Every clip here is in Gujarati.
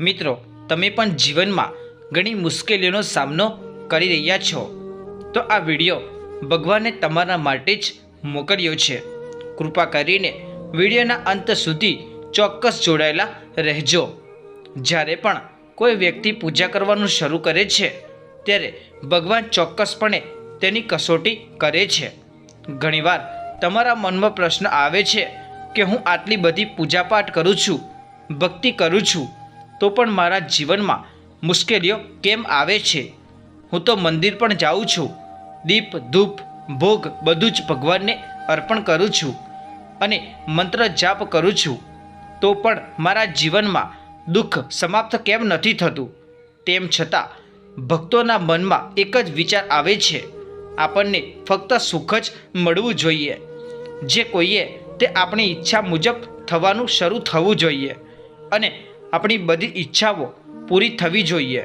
મિત્રો, તમે પણ જીવનમાં ઘણી મુશ્કેલીઓનો સામનો કરી રહ્યા છો. તો આ વીડિયો ભગવાને તમારા માટે જ મોકલ્યો છે. કૃપા કરીને વિડીયોના અંત સુધી ચોક્કસ જોડાયેલા રહેજો. જ્યારે પણ કોઈ વ્યક્તિ પૂજા કરવાનું શરૂ કરે છે, ત્યારે ભગવાન ચોક્કસપણે તેની કસોટી કરે છે. ઘણીવાર તમારા મનમાં પ્રશ્ન આવે છે કે હું આટલી બધી પૂજાપાઠ કરું છું, ભક્તિ કરું છું તો પણ મારા જીવનમાં મુશ્કેલીઓ કેમ આવે છે? હું તો મંદિર પણ જાઉં છું. દીપ, ધૂપ, ભોગ બધું જ ભગવાનને અર્પણ કરું છું અને મંત્ર જાપ કરું છું. તો પણ મારા જીવનમાં દુઃખ સમાપ્ત કેમ નથી થતું? તેમ છતાં ભક્તોના મનમાં એક જ વિચાર આવે છે. આપણને ફક્ત સુખ જ મળવું જોઈએ. જે કોઈએ તે આપણી ઈચ્છા મુજબ થવાનું શરૂ થવું જોઈએ. અને આપણી બધી ઈચ્છાઓ પૂરી થવી જોઈએ.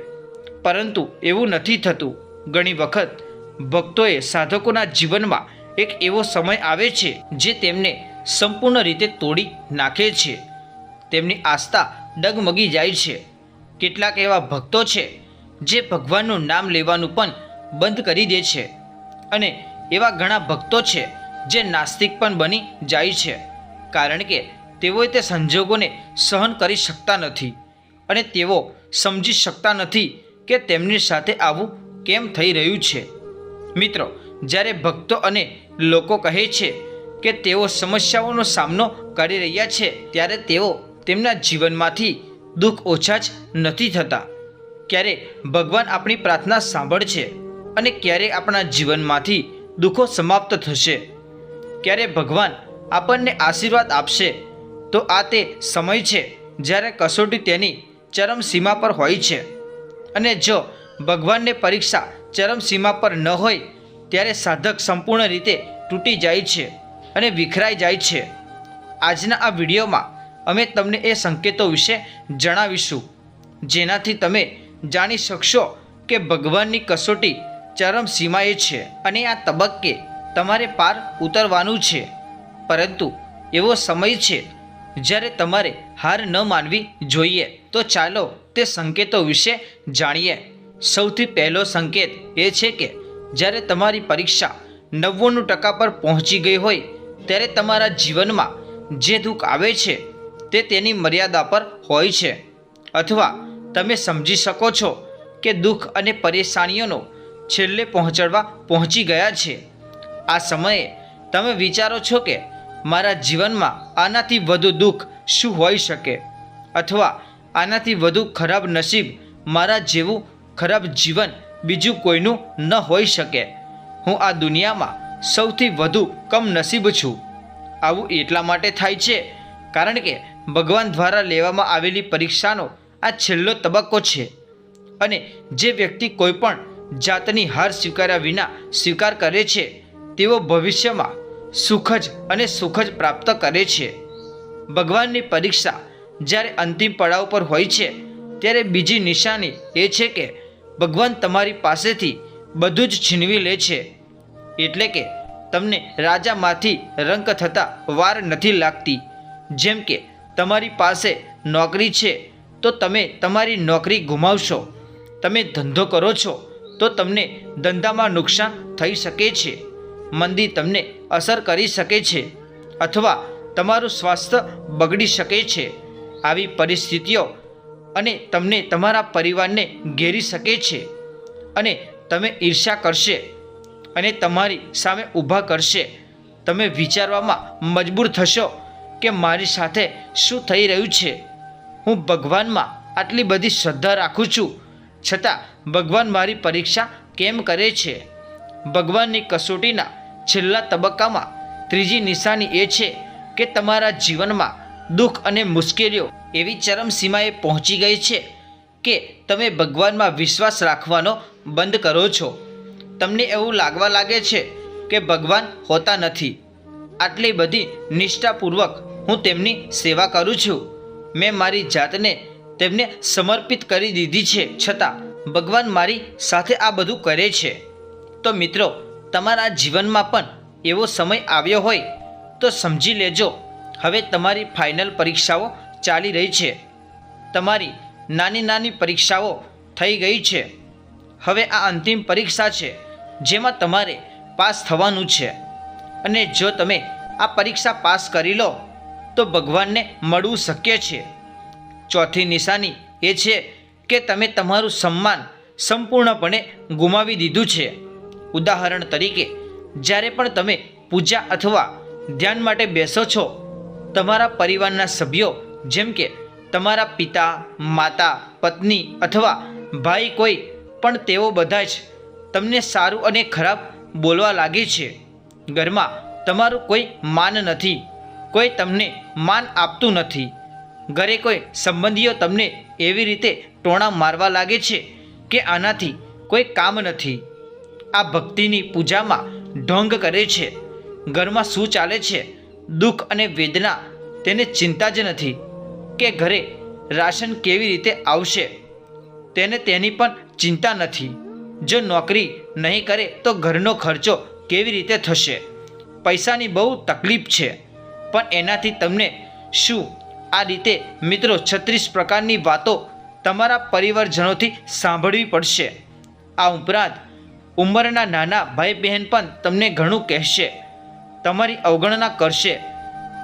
પરંતુ એવું નથી થતું. ઘણી વખત ભક્તોએ સાધકોના જીવનમાં એક એવો સમય આવે છે જે તેમને સંપૂર્ણ રીતે તોડી નાખે છે. તેમની આસ્થા ડગમગી જાય છે. કેટલાક એવા ભક્તો છે જે ભગવાનનું નામ લેવાનું પણ બંધ કરી દે છે. અને એવા ઘણા ભક્તો છે જે નાસ્તિક પણ બની જાય છે. કારણ કે તેઓએ તે સંજોગોને સહન કરી શકતા નથી અને તેઓ સમજી શકતા નથી કે તેમની સાથે આવું કેમ થઈ રહ્યું છે. મિત્રો, જ્યારે ભક્તો અને લોકો કહે છે કે તેઓ સમસ્યાઓનો સામનો કરી રહ્યા છે, ત્યારે તેઓ તેમના જીવનમાંથી દુઃખ ઓછા જ નથી થતા. ક્યારે ભગવાન આપણી પ્રાર્થના સાંભળશે અને ક્યારે આપણા જીવનમાંથી દુઃખો સમાપ્ત થશે? ક્યારે ભગવાન આપણને આશીર્વાદ આપશે તો આ તે સમય છે જ્યારે કસોટી તેની ચરમસીમા પર હોય છે. અને જો ભગવાનને પરીક્ષા ચરમસીમા પર ન હોય, ત્યારે સાધક સંપૂર્ણ રીતે તૂટી જાય છે અને વિખરાઈ જાય છે. આજના આ વિડીયોમાં અમે તમને એ સંકેતો વિશે જણાવીશું, જેનાથી તમે જાણી શકશો કે ભગવાનની કસોટી ચરમસીમાએ છે અને આ તબક્કે તમારે પાર ઉતરવાનું છે. પરંતુ એવો સમય છે જ્યારે તમારે હાર ન માનવી જોઈએ, તો ચાલો તે સંકેતો વિશે જાણીએ. સૌથી પહેલો સંકેત એ છે કે, જ્યારે તમારી પરીક્ષા નવ્વાણું ટકા પર પહોંચી ગઈ હોય, ત્યારે તમારા જીવનમાં જે દુઃખ આવે છે, તે તેની મર્યાદા પર હોય છે. અથવા તમે સમજી શકો છો કે દુઃખ અને પરેશાનીઓનો છેલ્લે પહોંચાડવા પહોંચી ગયા છે. આ સમયે તમે વિચારો છો કે મારા જીવનમાં આનાથી વધુ દુઃખ શું હોઈ શકે? અથવા આનાથી વધુ ખરાબ નસીબ મારા જેવું ખરાબ જીવન બીજું કોઈનું ન હોઈ શકે. હું આ દુનિયામાં સૌથી વધુ કમનસીબ છું. આવું એટલા માટે થાય છે કારણ કે ભગવાન દ્વારા લેવામાં આવેલી પરીક્ષાનો આ છેલ્લો તબક્કો છે અને જે વ્યક્તિ કોઈપણ જાતની હાર સ્વીકાર્યા વિના સ્વીકાર કરે છે, તેઓ ભવિષ્યમાં સુખ જ અને સુખ જ પ્રાપ્ત કરે છે. ભગવાનની પરીક્ષા જ્યારે અંતિમ પડાવ પર હોય છે, ત્યારે બીજી નિશાની એ છે કે ભગવાન તમારી પાસેથી બધું જ છીનવી લે છે. એટલે કે તમને રાજામાંથી રંક થતાં વાર નથી લાગતી. જેમ કે તમારી પાસે નોકરી છે, તો તમે તમારી નોકરી ગુમાવશો. તમે ધંધો કરો છો, તો તમને ધંધામાં નુકસાન થઈ શકે છે. મંદી તમને અસર કરી શકે છે અથવા તમારું સ્વાસ્થ્ય બગડી શકે છે. આવી પરિસ્થિતિઓ અને તમને તમારા પરિવારને ઘેરી શકે છે અને તમે ઈર્ષા કરશે અને તમારી સામે ઊભા કરશે. તમે વિચારવામાં મજબૂર થશો કે મારી સાથે શું થઈ રહ્યું છે. હું ભગવાનમાં આટલી બધી શ્રદ્ધા રાખું છું, છતાં ભગવાન મારી પરીક્ષા કેમ કરે છે? ભગવાનની કસોટીના છેલ્લા તબક્કામાં ત્રીજી નિશાની એ છે કે તમારા જીવનમાં દુઃખ અને મુશ્કેલીઓ એવી ચરમસીમાએ પહોંચી ગઈ છે કે તમે ભગવાનમાં વિશ્વાસ રાખવાનો બંધ કરો છો. તમને એવું લાગવા લાગે છે કે ભગવાન હોતા નથી. આટલી બધી નિષ્ઠાપૂર્વક હું તેમની સેવા કરું છું. મેં મારી જાતને તેમને સમર્પિત કરી દીધી છે છતાં ભગવાન મારી સાથે આ બધું કરે છે. તો મિત્રો તમારા જીવનમાં પણ એવો સમય આવ્યો હોય તો સમજી લેજો. હવે તમારી ફાઇનલ પરીક્ષાઓ ચાલી રહી છે. તમારી નાની નાની પરીક્ષાઓ થઈ ગઈ છે. હવે આ અંતિમ પરીક્ષા છે, જેમાં તમારે પાસ થવાનું છે. અને જો તમે આ પરીક્ષા પાસ કરી લો, તો ભગવાનને મળવું શક્ય છે. ચોથી નિશાની એ છે કે તમે તમારું સન્માન સંપૂર્ણપણે ગુમાવી દીધું છે. ઉદાહરણ તરીકે, જ્યારે પણ તમે પૂજા અથવા ધ્યાન માટે બેસો છો, તમારા પરિવારના સભ્યો, જેમ કે તમારા પિતા, માતા, પત્ની અથવા ભાઈ કોઈ, પણ તેઓ બધા જ તમને સારું અને ખરાબ બોલવા લાગે છે. ઘરમાં તમારું કોઈ માન નથી, કોઈ તમને માન આપતું નથી. ઘરે કોઈ સંબંધીઓ તમને એવી રીતે ટોણા મારવા લાગે છે કે આનાથી કોઈ કામ નથી. આ ભક્તિની પૂજામાં ઢોંગ કરે છે. ઘરમાં શું ચાલે છે? દુઃખ અને વેદના તેને ચિંતા જ નથી કે ઘરે રાશન કેવી રીતે આવશે. તેને તેની પણ ચિંતા નથી. જો નોકરી નહીં કરે તો ઘરનો ખર્ચો કેવી રીતે થશે? પૈસાની બહુ તકલીફ છે. પણ એનાથી તમને શું? આ રીતે મિત્રો છત્રીસ પ્રકારની વાતો તમારા પરિવારજનોથી સાંભળવી પડશે. આ ઉપરાંત ઉંમરના નાના ભાઈ બહેન પણ તમને ઘણું કહેશે. તમારી અવગણના કરશે.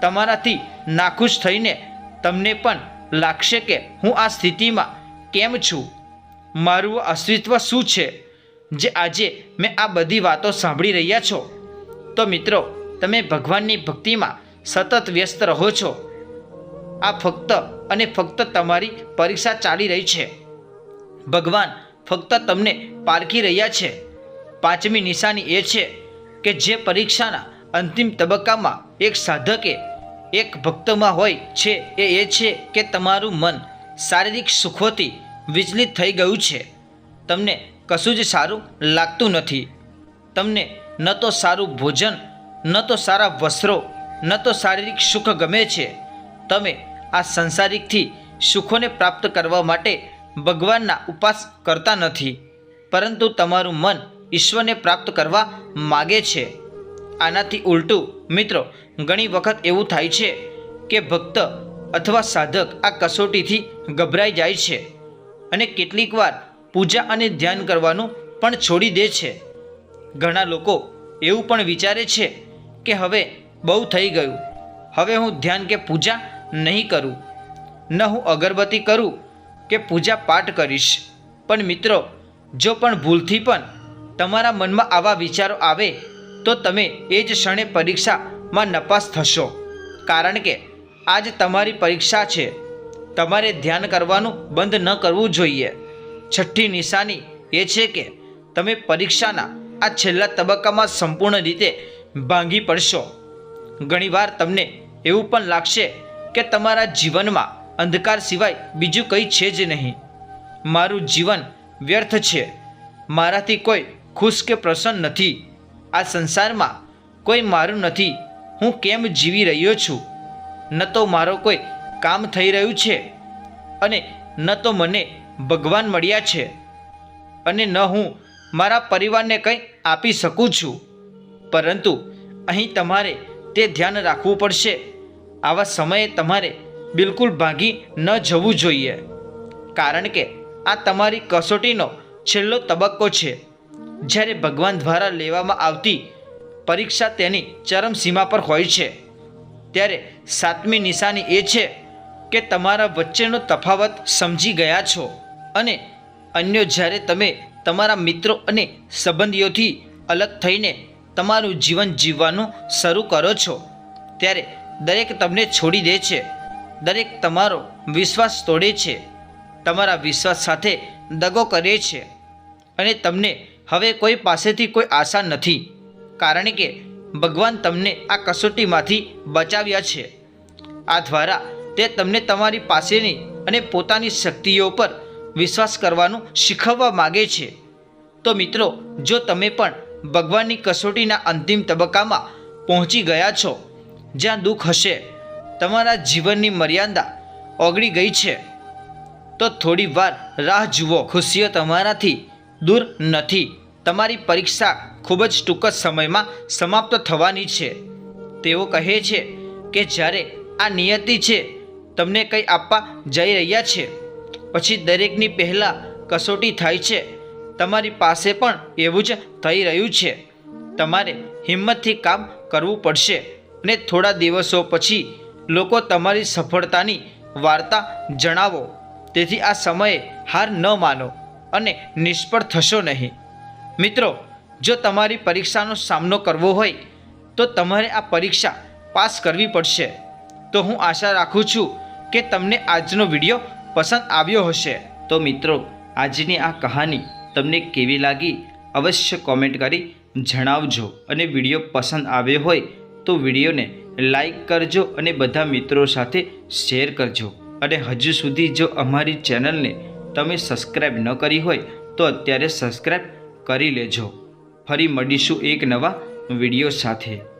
તમારાથી નાખુશ થઈને તમને પણ લાગશે કે હું આ સ્થિતિમાં કેમ છું? મારું અસ્તિત્વ શું છે? જે આજે મેં આ બધી વાતો સાંભળી રહ્યા છો? તો મિત્રો, તમે ભગવાનની ભક્તિમાં સતત વ્યસ્ત રહો છો. આ ફક્ત અને ફક્ત તમારી પરીક્ષા ચાલી રહી છે. ભગવાન ફક્ત તમને પારખી રહ્યા છે. પાંચમી નિશાની એ છે કે જે પરીક્ષાના અંતિમ તબક્કામાં એક સાધકે એક ભક્તમાં હોય છે એ એ છે કે તમારું મન શારીરિક સુખોથી વિચલિત થઈ ગયું છે. તમને કશું જ સારું લાગતું નથી. તમને ન તો સારું ભોજન, ન તો સારા વસ્ત્રો, ન તો શારીરિક સુખ ગમે છે. તમે આ સંસારિકથી સુખોને પ્રાપ્ત કરવા માટે ભગવાનના ઉપાસ કરતા નથી. પરંતુ તમારું મન ઈશ્વરને પ્રાપ્ત કરવા માગે છે. આનાથી ઉલટું, મિત્રો, ઘણી વખત એવું થાય છે કે ભક્ત અથવા સાધક આ કસોટીથી ગભરાઈ જાય છે અને કેટલીક વાર પૂજા અને ધ્યાન કરવાનું પણ છોડી દે છે. ઘણા લોકો એવું પણ વિચારે છે કે હવે બહુ થઈ ગયું. હવે હું ધ્યાન કે પૂજા નહીં કરું. ન હું અગરબત્તી કરું કે પૂજા પાઠ કરીશ. પણ મિત્રો, જો પણ ભૂલથી પણ તમારા મનમાં આવા વિચારો આવે, તો તમે એ જ ક્ષણે પરીક્ષામાં નપાસ થશો. કારણ કે આજ તમારી પરીક્ષા છે. તમારે ધ્યાન કરવાનું બંધ ન કરવું જોઈએ. છઠ્ઠી નિશાની એ છે કે તમે પરીક્ષાના આ છેલ્લા તબક્કામાં સંપૂર્ણ રીતે ભાંગી પડશો. ઘણીવાર તમને એવું પણ લાગશે કે તમારા જીવનમાં અંધકાર સિવાય બીજું કંઈ છે જ નહીં. મારું જીવન વ્યર્થ છે. મારાથી કોઈ ખુશ કે પ્રસન્ન નથી. આ સંસારમાં કોઈ મારું નથી. હું કેમ જીવી રહ્યો છું? ન તો મારો કોઈ કામ થઈ રહ્યું છે અને ન તો મને ભગવાન મળ્યા છે અને ન હું મારા પરિવારને કંઈ આપી શકું છું. પરંતુ અહીં તમારે તે ધ્યાન રાખવું પડશે. આવા સમયે તમારે બિલકુલ ભાગી ન જવું જોઈએ. કારણ કે આ તમારી કસોટીનો છેલ્લો તબક્કો છે. જ્યારે ભગવાન દ્વારા લેવામાં આવતી પરીક્ષા તેની ચરમસીમા પર હોય છે. ત્યારે સાતમી નિશાની એ છે કે તમારા વચ્ચેનો તફાવત સમજી ગયા છો અને અન્યો જ્યારે તમે તમારા મિત્રો અને સંબંધીઓથી અલગ થઈને તમારું જીવન જીવવાનું શરૂ કરો છો, ત્યારે દરેક તમને છોડી દે છે. દરેક તમારો વિશ્વાસ તોડે છે. તમારા વિશ્વાસ સાથે દગો કરે છે અને તમને હવે કોઈ પાસેથી કોઈ આશા નથી. કારણ કે ભગવાન તમને આ કસોટીમાંથી બચાવ્યા છે. આ દ્વારા તે તમને તમારી પાસેની અને પોતાની શક્તિઓ પર વિશ્વાસ કરવાનું શીખવવા માગે છે. તો મિત્રો, જો તમે પણ ભગવાનની કસોટીના અંતિમ તબક્કામાં પહોંચી ગયા છો, જ્યાં દુઃખ હશે, તમારા જીવનની મર્યાદા ઓગળી ગઈ છે, તો થોડી વાર રાહ જુઓ. ખુશીઓ તમારાથી દૂર નથી. તમારી પરીક્ષા ખૂબ જ ટૂંક જ સમયમાં સમાપ્ત થવાની છે. તેઓ કહે છે કે જ્યારે આ નિયતિ છે, તમને કંઈ આપવા જઈ રહ્યા છે. પછી દરેકની પહેલાં કસોટી થાય છે. તમારી પાસે પણ એવું જ થઈ રહ્યું છે. તમારે હિંમતથી કામ કરવું પડશે અને થોડા દિવસો પછી લોકો તમારી સફળતાની વાર્તા જણાવો. તેથી આ સમયે હાર ન માનો અને નિષ્ફળ થશો નહીં. મિત્રો, જો તમારી પરીક્ષાનો સામનો કરવો હોય, તો તમારે આ પરીક્ષા પાસ કરવી પડશે. તો હું આશા રાખું છું કે તમને આજનો વીડિયો પસંદ આવ્યો હશે. તો મિત્રો, આજની આ કહાની તમને કેવી લાગી, અવશ્ય કોમેન્ટ કરી જણાવજો. અને વીડિયો પસંદ આવ્યો હોય, તો વિડીયોને લાઈક કરજો અને બધા મિત્રો સાથે શેર કરજો. અને હજુ સુધી જો અમારી ચેનલને તમે સબસ્ક્રાઈબ ન કરી હોય, તો અત્યારે સબસ્ક્રાઈબ કરી લેજો. ફરી મળીશું એક નવા વીડિયો સાથે.